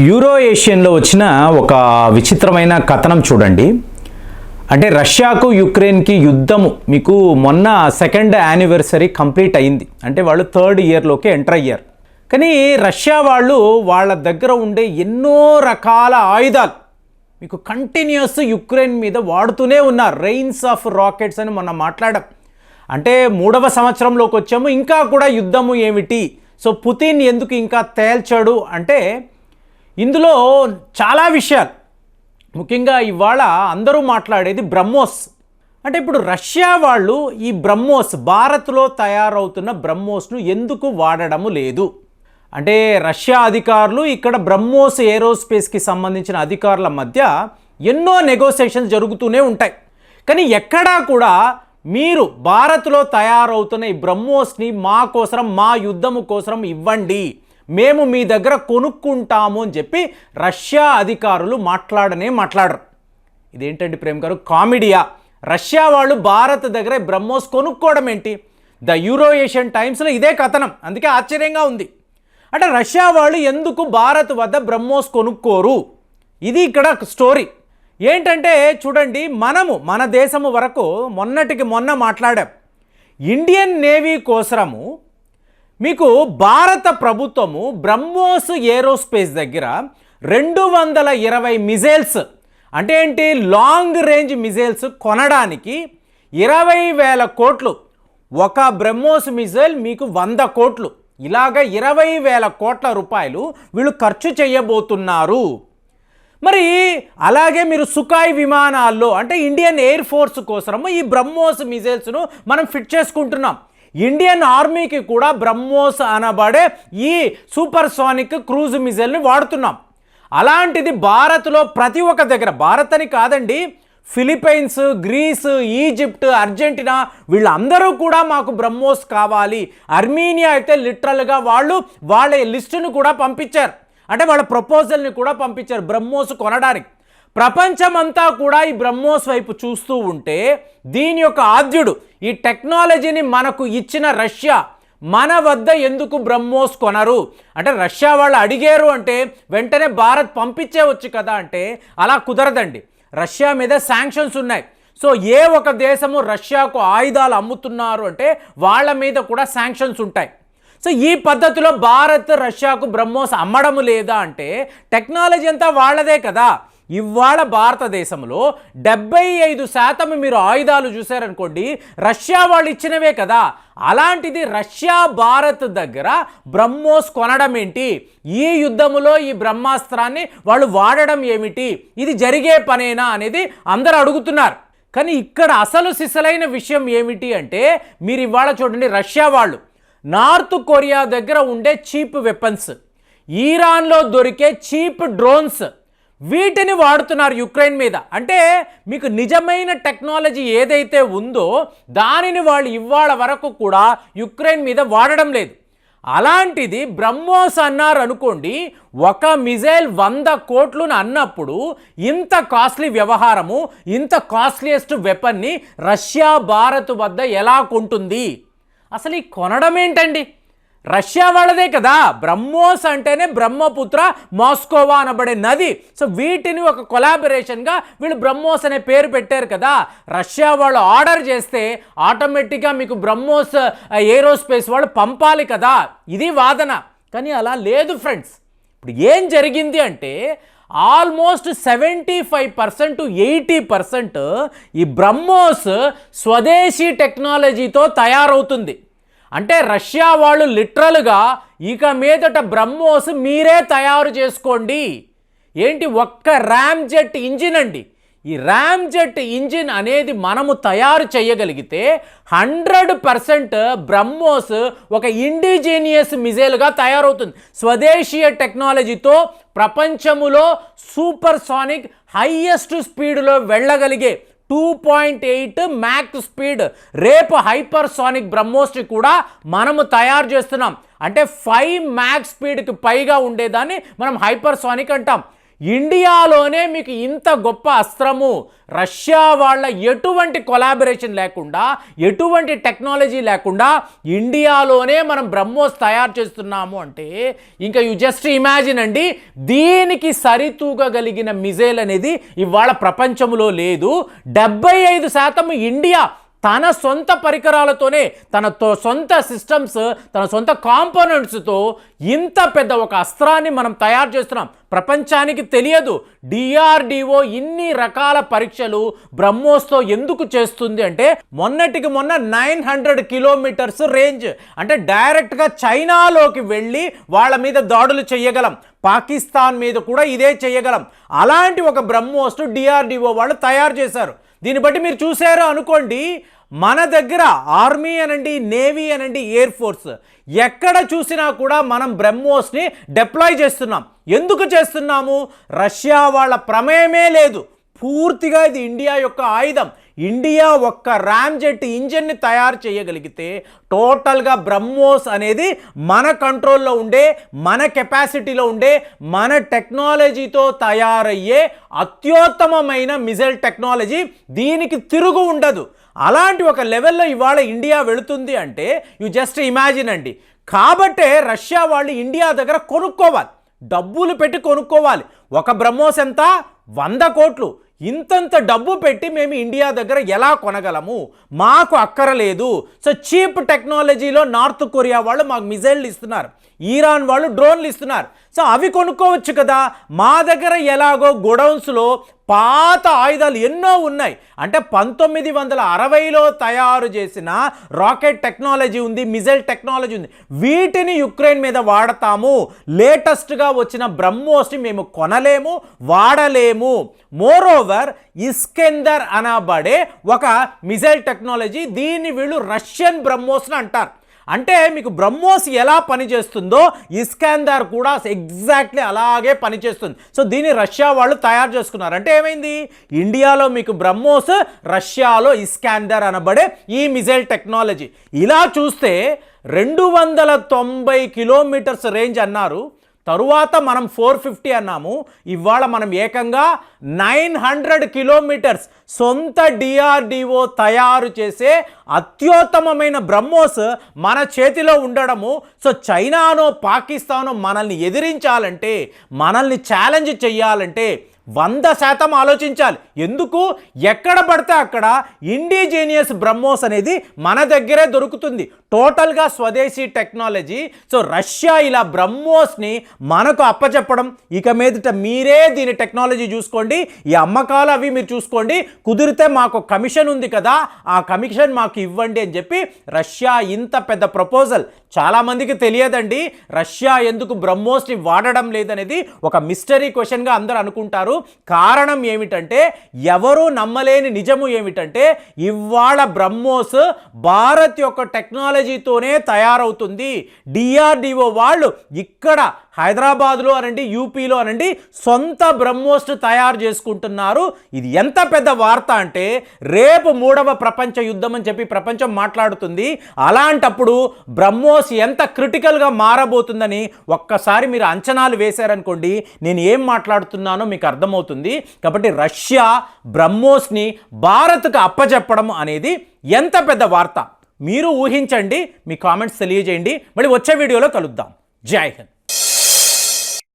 Euro ఏషియన్లో వచ్చిన ఒక విచిత్రమైన కథనం చూడండి. అంటే రష్యాకు యుక్రెయిన్కి యుద్ధము మీకు మొన్న సెకండ్ యానివర్సరీ కంప్లీట్ అయింది. అంటే వాళ్ళు థర్డ్ ఇయర్లోకి ఎంటర్ అయ్యారు. కానీ రష్యా వాళ్ళు వాళ్ళ దగ్గర ఉండే ఎన్నో రకాల ఆయుధాలు మీకు కంటిన్యూస్ యుక్రెయిన్ మీద వాడుతూనే ఉన్నారు. రెయిన్స్ ఆఫ్ రాకెట్స్ అని మొన్న మాట్లాడాం. అంటే మూడవ సంవత్సరంలోకి వచ్చాము. ఇంకా కూడా యుద్ధము ఏమిటి? సో పుతిన్ ఎందుకు ఇంకా తేల్చాడు? అంటే ఇందులో చాలా విషయాలు. ముఖ్యంగా ఇవాళ అందరూ మాట్లాడేది బ్రహ్మోస్. అంటే ఇప్పుడు రష్యా వాళ్ళు ఈ బ్రహ్మోస్ భారత్లో తయారవుతున్న బ్రహ్మోస్ను ఎందుకు వాడడము లేదు? అంటే రష్యా అధికారులు ఇక్కడ బ్రహ్మోస్ ఏరోస్పేస్కి సంబంధించిన అధికారుల మధ్య ఎన్నో నెగోసియేషన్స్ జరుగుతూనే ఉంటాయి. కానీ ఎక్కడా కూడా మీరు భారత్లో తయారవుతున్న ఈ బ్రహ్మోస్ని మా కోసరం మా యుద్ధము కోసరం ఇవ్వండి. మేము మీ దగ్గర కొనుక్కుంటాము అని చెప్పి రష్యా అధికారులు మాట్లాడనే మాట్లాడరు. ఇదేంటండి ప్రేమ్ గారు? కామెడియా? రష్యా వాళ్ళు భారత్ దగ్గర బ్రహ్మోస్ కొనుక్కోవడం ఏంటి? ద యూరో ఏషియన్ టైమ్స్లో ఇదే కథనం. అందుకే ఆశ్చర్యంగా ఉంది. అంటే రష్యా వాళ్ళు ఎందుకు భారత్ వద్ద బ్రహ్మోస్ కొనుక్కోరు? ఇది ఇక్కడ స్టోరీ. ఏంటంటే చూడండి మనము మన దేశము వరకు మొన్నటికి మొన్న మాట్లాడాం. ఇండియన్ నేవీ కోసరము మీకు భారత ప్రభుత్వము బ్రహ్మోస్ ఏరోస్పేస్ దగ్గర రెండు వందల ఇరవై మిజైల్స్ అంటే ఏంటి? లాంగ్ రేంజ్ మిజైల్స్ కొనడానికి ఇరవై వేల కోట్లు. ఒక బ్రహ్మోస్ మిజైల్ మీకు వంద కోట్లు. ఇలాగ ఇరవై వేల కోట్ల రూపాయలు వీళ్ళు ఖర్చు చేయబోతున్నారు. మరి అలాగే మీరు సుఖాయ్ విమానాల్లో అంటే ఇండియన్ ఎయిర్ ఫోర్స్ కోసము ఈ బ్రహ్మోస్ మిజైల్స్ను మనం ఫిట్ చేసుకుంటున్నాం. ఇండియన్ ఆర్మీకి కూడా బ్రహ్మోస్ అనబడే ఈ సూపర్ సోనిక్ క్రూజ్ మిజైల్ని వాడుతున్నాం. అలాంటిది భారత్లో ప్రతి ఒక్క దగ్గర భారత్ అని కాదండి ఫిలిప్పైన్స్ గ్రీస్ ఈజిప్ట్ అర్జెంటీనా వీళ్ళందరూ కూడా మాకు బ్రహ్మోస్ కావాలి. అర్మీనియా అయితే లిటరల్గా వాళ్ళు వాళ్ళ లిస్టును కూడా పంపించారు. అంటే వాళ్ళ ప్రపోజల్ని కూడా పంపించారు బ్రహ్మోస్ కొనడానికి. ప్రపంచమంతా కూడా ఈ బ్రహ్మోస్ వైపు చూస్తూ ఉంటే దీని యొక్క ఆద్యుడు ఈ టెక్నాలజీని మనకు ఇచ్చిన రష్యా మన వద్ద ఎందుకు బ్రహ్మోస్ కొనరు? అంటే రష్యా వాళ్ళు అడిగారు అంటే వెంటనే భారత్ పంపించేవచ్చు కదా అంటే అలా కుదరదండి. రష్యా మీద శాంక్షన్స్ ఉన్నాయి. సో ఏ ఒక దేశము రష్యాకు ఆయుధాలు అమ్ముతున్నారు అంటే వాళ్ళ మీద కూడా శాంక్షన్స్ ఉంటాయి. సో ఈ పద్ధతిలో భారత్ రష్యాకు బ్రహ్మోస్ అమ్మడము లేదా అంటే టెక్నాలజీ అంతా వాళ్ళదే కదా. ఇవాళ భారతదేశంలో డెబ్బై ఐదు శాతం మీరు ఆయుధాలు చూశారనుకోండి రష్యా వాళ్ళు ఇచ్చినవే కదా. అలాంటిది రష్యా భారత్ దగ్గర బ్రహ్మోస్ కొనడం ఏంటి? ఈ యుద్ధములో ఈ బ్రహ్మాస్త్రాన్ని వాళ్ళు వాడడం ఏమిటి? ఇది జరిగే పనేనా అనేది అందరూ అడుగుతున్నారు. కానీ ఇక్కడ అసలు సిసలైన విషయం ఏమిటి అంటే మీరు ఇవాళ చూడండి రష్యా వాళ్ళు. నార్త్ కొరియా దగ్గర ఉండే చీప్ వెపన్స్. ఈరాన్లో దొరికే చీప్ డ్రోన్స్. వీటిని వాడుతున్నారు యుక్రెయిన్ మీద. అంటే మీకు నిజమైన టెక్నాలజీ ఏదైతే ఉందో దానిని వాళ్ళు ఇవాళ వరకు కూడా యుక్రెయిన్ మీద వాడడం లేదు. అలాంటిది బ్రహ్మోస్ అన్నారు అనుకోండి ఒక మిజైల్ వంద కోట్లను అన్నప్పుడు ఇంత కాస్ట్లీ వ్యవహారము ఇంత కాస్ట్లీయెస్ట్ వెపన్ని రష్యా భారత్ వద్ద ఎలా కొంటుంది? అసలు ఈ కొనడం ఏంటండి రష్యా వాళ్ళదే కదా. బ్రహ్మోస్ అంటేనే బ్రహ్మపుత్ర మాస్కోవా అనబడే నది. సో వీటిని ఒక కొలాబరేషన్గా వీళ్ళు బ్రహ్మోస్ అనే పేరు పెట్టారు కదా. రష్యా వాళ్ళు ఆర్డర్ చేస్తే ఆటోమేటిక్గా మీకు బ్రహ్మోస్ ఏరోస్పేస్ వాళ్ళు పంపాలి కదా. ఇది వాదన. కానీ అలా లేదు ఫ్రెండ్స్ ఇప్పుడు ఏం జరిగింది అంటే almost seventy five percent to eighty percent ఈ బ్రహ్మోస్ స్వదేశీ టెక్నాలజీతో తయారవుతుంది. అంటే రష్యా వాళ్ళు లిటరల్గా ఇక మీదట బ్రహ్మోస్ మీరే తయారు చేసుకోండి. ఏంటి? ఒక్క ర్యామ్ జెట్ ఇంజిన్ అండి. ఈ ర్యామ్ జెట్ ఇంజిన్ అనేది మనము తయారు చేయగలిగితే హండ్రెడ్ పర్సెంట్ బ్రహ్మోస్ ఒక ఇండిజీనియస్ మిజైల్గా తయారవుతుంది. స్వదేశీయ టెక్నాలజీతో ప్రపంచములో సూపర్ సానిక్ హైయెస్ట్ స్పీడ్లో వెళ్ళగలిగే two point eight mach speed. రేపు హైపర్ సానిక్ బ్రహ్మోస్ని కూడా మనము తయారు చేస్తున్నాం. అంటే ఫైవ్ మ్యాక్ స్పీడ్కి పైగా ఉండేదాన్ని మనం హైపర్ సానిక్ అంటాం. ఇండియాలోనే మీకు ఇంత గొప్ప అస్త్రము రష్యా వాళ్ళ ఎటువంటి కొలాబరేషన్ లేకుండా ఎటువంటి టెక్నాలజీ లేకుండా ఇండియాలోనే మనం బ్రహ్మోస్ తయారు చేస్తున్నాము అంటే ఇంకా యు జస్ట్ ఇమాజిన్ అండి దీనికి సరితూగగలిగిన మిజైల్ అనేది ఇవాళ ప్రపంచంలో లేదు. డెబ్బై ఐదు శాతం ఇండియా తన సొంత పరికరాలతోనే తన సొంత సిస్టమ్స్ తన సొంత కాంపోనెంట్స్తో ఇంత పెద్ద ఒక అస్త్రాన్ని మనం తయారు చేస్తున్నాం. ప్రపంచానికి తెలియదు. డిఆర్డిఓ ఇన్ని రకాల పరీక్షలు బ్రహ్మోస్తో ఎందుకు చేస్తుంది అంటే మొన్నటికి మొన్న నైన్ హండ్రెడ్ కిలోమీటర్స్ రేంజ్. అంటే డైరెక్ట్గా చైనాలోకి వెళ్ళి వాళ్ళ మీద దాడులు చేయగలం. పాకిస్తాన్ మీద కూడా ఇదే చేయగలం. అలాంటి ఒక బ్రహ్మోస్ డిఆర్డిఓ వాళ్ళు తయారు చేశారు. దీన్ని బట్టి మీరు చూసారు అనుకోండి మన దగ్గర ఆర్మీ అనండి నేవీ అనండి ఎయిర్ ఫోర్స్ ఎక్కడ చూసినా కూడా మనం బ్రహ్మోస్ని డిప్లాయ్ చేస్తున్నాం. ఎందుకు చేస్తున్నాము? రష్యా వాళ్ళ ప్రమేయమే లేదు. పూర్తిగా ఇది ఇండియా యొక్క ఆయుధం. ఇండియా ఒక్క ర్యామ్ జెట్ ఇంజిన్ని తయారు చేయగలిగితే టోటల్గా బ్రహ్మోస్ అనేది మన కంట్రోల్లో ఉండే మన కెపాసిటీలో ఉండే మన టెక్నాలజీతో తయారయ్యే అత్యుత్తమమైన మిజైల్ టెక్నాలజీ దీనికి తిరుగు ఉండదు. అలాంటి ఒక లెవెల్లో ఇవాళ ఇండియా వెళుతుంది అంటే యు జస్ట్ ఇమాజిన్ అండి. కాబట్టే రష్యా వాళ్ళు ఇండియా దగ్గర కొనుక్కోవాలి. డబ్బులు పెట్టి కొనుక్కోవాలి. ఒక బ్రహ్మోస్ ఎంత? వంద కోట్లు. ఇంతంత డబ్బు పెట్టి మేము ఇండియా దగ్గర ఎలా కొనగలము? మాకు అక్కరలేదు సో చీప్ టెక్నాలజీలో నార్త్ కొరియా వాళ్ళు మాకు మిజైళ్ళు ఇస్తున్నారు. ఈరాన్ వాళ్ళు డ్రోన్లు ఇస్తున్నారు. సో అవి కొనుక్కోవచ్చు కదా. మా దగ్గర ఎలాగో గొడౌన్స్లో పాత ఆయుధాలు ఎన్నో ఉన్నాయి. అంటే పంతొమ్మిది వందల అరవైలో తయారు చేసిన రాకెట్ టెక్నాలజీ ఉంది మిజైల్ టెక్నాలజీ ఉంది. వీటిని యుక్రెయిన్ మీద వాడతాము. లేటెస్ట్గా వచ్చిన బ్రహ్మోస్ని మేము కొనలేము వాడలేము. మోరోవర్ ఇస్కెందర్ అనబడే ఒక మిజైల్ టెక్నాలజీ దీన్ని వీళ్ళు రష్యన్ బ్రహ్మోస్ని అంటారు. అంటే మీకు బ్రహ్మోస్ ఎలా పనిచేస్తుందో ఇస్కాందార్ కూడా ఎగ్జాక్ట్లీ అలాగే పనిచేస్తుంది. సో దీన్ని రష్యా వాళ్ళు తయారు చేసుకున్నారు. అంటే ఏమైంది? ఇండియాలో మీకు బ్రహ్మోస్ రష్యాలో ఇస్కాందర్ అనబడే ఈ మిజైల్ టెక్నాలజీ ఇలా చూస్తే రెండు వందల తొంభై కిలోమీటర్స్ రేంజ్ అన్నారు. తరువాత మనం ఫోర్ ఫిఫ్టీ అన్నాము. ఇవాళ మనం ఏకంగా నైన్ హండ్రెడ్ కిలోమీటర్స్ సొంత డిఆర్డిఓ తయారు చేసే అత్యుత్తమమైన బ్రహ్మోస్ మన చేతిలో ఉండడము. సో చైనానో పాకిస్తానో మనల్ని ఎదిరించాలంటే మనల్ని ఛాలెంజ్ చెయ్యాలంటే వంద శాతం ఆలోచించాలి. ఎందుకు? ఎక్కడ పడితే అక్కడ ఇండిజీనియస్ బ్రహ్మోస్ అనేది మన దగ్గరే దొరుకుతుంది. టోటల్గా స్వదేశీ టెక్నాలజీ సో రష్యా ఇలా బ్రహ్మోస్ని మనకు అప్పచెప్పడం ఇక మీదట మీరే దీని టెక్నాలజీ చూసుకోండి ఈ అమ్మకాలు అవి మీరు చూసుకోండి కుదిరితే మాకు కమిషన్ ఉంది కదా ఆ కమిషన్ మాకు ఇవ్వండి అని చెప్పి రష్యా ఇంత పెద్ద ప్రపోజల్. చాలామందికి తెలియదండి రష్యా ఎందుకు బ్రహ్మోస్ని వాడడం లేదనేది ఒక మిస్టరీ క్వశ్చన్గా అందరూ అనుకుంటారు. కారణం ఏమిటంటే ఎవరూ నమ్మలేని నిజము ఏమిటంటే ఇవాళ బ్రహ్మోస్ భారత్ యొక్క టెక్నాలజీతోనే తయారవుతుంది. డిఆర్డిఓ వాళ్ళు ఇక్కడ హైదరాబాద్లో అనండి యూపీలో అనండి సొంత బ్రహ్మోస్ తయారు చేసుకుంటున్నారు. ఇది ఎంత పెద్ద వార్త అంటే రేపు మూడవ ప్రపంచ యుద్ధం అని చెప్పి ప్రపంచం మాట్లాడుతుంది. అలాంటప్పుడు బ్రహ్మోస్ ఎంత క్రిటికల్గా మారబోతుందని ఒక్కసారి మీరు అంచనాలు వేశారనుకోండి నేను ఏం మాట్లాడుతున్నానో మీకు అర్థమవుతుంది. కాబట్టి రష్యా బ్రహ్మోస్ని భారత్కు అప్పచెప్పడం అనేది ఎంత పెద్ద వార్త? మీరు ఊహించండి మీ కామెంట్స్ తెలియజేయండి. మళ్ళీ వచ్చే వీడియోలో కలుద్దాం. జై హింద్.